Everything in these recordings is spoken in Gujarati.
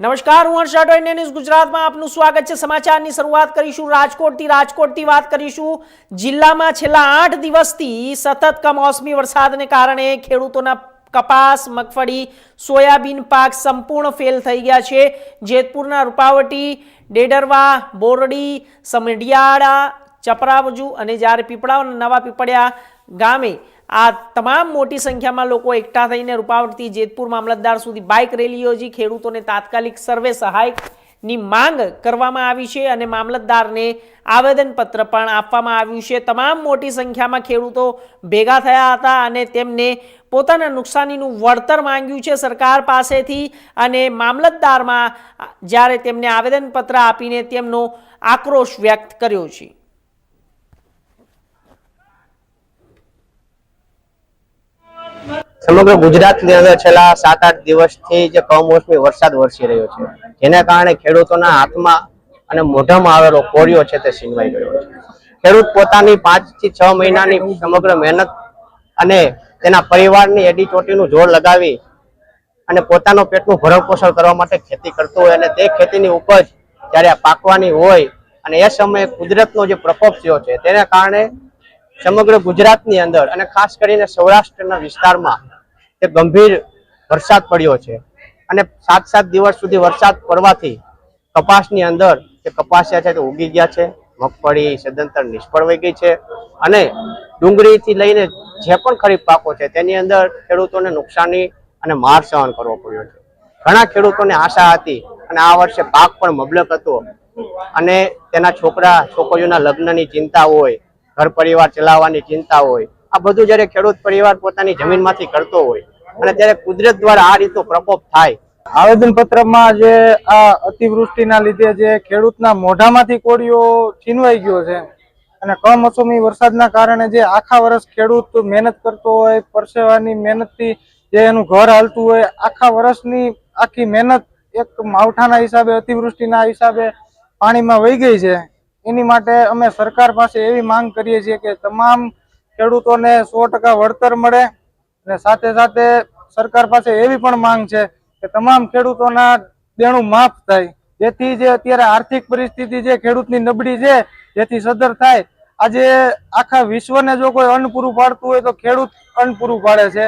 નમસ્કાર, હું હર્ષ ન્યૂઝ ગુજરાતમાં આપનું સ્વાગત છે. સમાચારની શરૂઆત કરીશું. રાજકોટથી રાજકોટથી વાત કરીશું. જિલ્લામાં છેલ્લા આઠ દિવસથી સતત કમોસમી વરસાદને કારણે ખેડૂતોના કપાસ, મગફળી, સોયાબીન પાક સંપૂર્ણ ફેલ થઈ ગયા છે. જેતપુરના રૂપાવટી, ડેડરવા, બોરડી, સમઢિયાળા, ચપરાવજુ અને જ્યારે પીપળાઓના નવા પીપળિયા ગામે આ તમામ મોટી સંખ્યામાં લોકો એકઠા થઈને રૂપાવટથી જેતપુર મામલતદાર સુધી બાઇક રેલી યોજી ખેડૂતોને તાત્કાલિક સર્વે સહાયની માંગ કરવામાં આવી છે અને મામલતદારને આવેદનપત્ર પણ આપવામાં આવ્યું છે. તમામ મોટી સંખ્યામાં ખેડૂતો ભેગા થયા હતા અને તેમને પોતાના નુકસાનીનું વળતર માંગ્યું છે સરકાર પાસેથી અને મામલતદારમાં જ્યારે તેમને આવેદનપત્ર આપીને તેમનો આક્રોશ વ્યક્ત કર્યો છે. સમગ્ર ગુજરાતની અંદર છેલ્લા સાત આઠ દિવસથી જે કમોસમી વરસાદ વરસી રહ્યો છે, જેના કારણે ખેડૂતોના હાથમાં અને મોઢામાં આવેલો કોળિયો છે તે છીનવાઈ ગયો છે. ખેડૂત પોતાની પાંચથી છ મહિનાની સમગ્ર મહેનત અને તેના પરિવારની એડી ચોટીનું જોર લગાવી અને પોતાનો પેટનું ભરણ પોષણ કરવા માટે ખેતી કરતો હોય અને તે ખેતીની ઉપજ જ્યારે પાકવાની હોય અને એ સમયે કુદરતનો જે પ્રકોપ થયો છે, તેના કારણે સમગ્ર ગુજરાતની અંદર અને ખાસ કરીને સૌરાષ્ટ્રના વિસ્તારમાં તે ગંભીર વરસાદ પડ્યો છે. અને સાત સાત દિવસ સુધી વરસાદ પડવાથી કપાસની અંદર જે કપાસિયા છે તે ઉગી ગયા છે. મગફળી સદંતર નિષ્ફળ વહી ગઈ છે. અને ડુંગળીથી લઈને જે પણ ખરીફ પાકો છે તેની અંદર ખેડૂતોને નુકસાની અને માર સહન કરવો પડ્યો છે. ઘણા ખેડૂતોને આશા હતી અને આ વર્ષે પાક પણ મબલક હતો. અને તેના છોકરા, છોકરીઓના લગ્નની ચિંતા હોય, ઘર પરિવાર ચલાવવાની ચિંતા હોય, આ બધું જ્યારે ખેડૂત પરિવાર પોતાની જમીનમાંથી કરતો હોય અને ત્યારે કુદરત દ્વારા આ રીતનો પ્રકોપ થાય. આવેદન પત્રમાં જે આ અતિવૃષ્ટિના લીધે જે ખેડૂતના મોઢામાંથી કોળીઓ છીનવાઈ ગયો છે અને કમોસમી વરસાદના કારણે જે આખા વર્ષ ખેડૂત મહેનત કરતો હોય, પરસેવાની મહેનતથી જે એનું ઘર હાલતું હોય, આખા વર્ષની આખી મહેનત એક માવઠાના હિસાબે, અતિવૃષ્ટિના હિસાબે પાણીમાં વહી ગઈ છે. એની માટે અમે સરકાર પાસે એવી માંગ કરીએ છીએ કે તમામ ખેડૂતોને સો વળતર મળે અને સાથે સાથે સરકાર પાસે એવી પણ માંગ છે કે તમામ ખેડૂતોના દેણું માફ થાય. જેથી જે અત્યારે આર્થિક પરિસ્થિતિ જે ખેડૂતની નબળી છે, જેથી સદર થાય. આજે આખા વિશ્વને જો કોઈ અન્ન પૂરું પાડતું હોય તો ખેડૂત અન્ન પૂરું પાડે છે.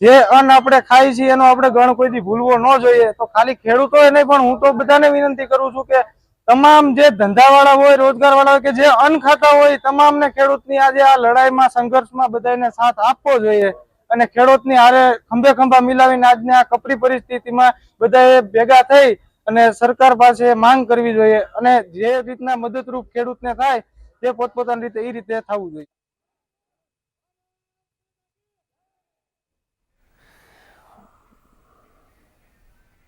જે અન્ન આપણે ખાઈ છીએ એનો આપણે ગણ કોઈથી ભૂલવો ન જોઈએ. તો ખાલી ખેડૂતોએ નહીં, પણ હું તો બધાને વિનંતી કરું છું કે તમામ જે ધંધાવાળા હોય, રોજગારવાળા હોય કે જે અન્ન ખાતા હોય, તમામને ખેડૂતની આજે આ લડાઈમાં, સંઘર્ષમાં બધાને સાથ આપવો જોઈએ. અને ખેડૂતની હારે ખંભે ખંભા મિલાવીને આજની આ કપરી પરિસ્થિતિમાં બધાએ ભેગા થઈ અને સરકાર પાસે માંગ કરવી જોઈએ અને જે રીતના મદદરૂપ ખેડૂતને થાય તે પોતપોતાની રીતે એ રીતે થવું જોઈએ.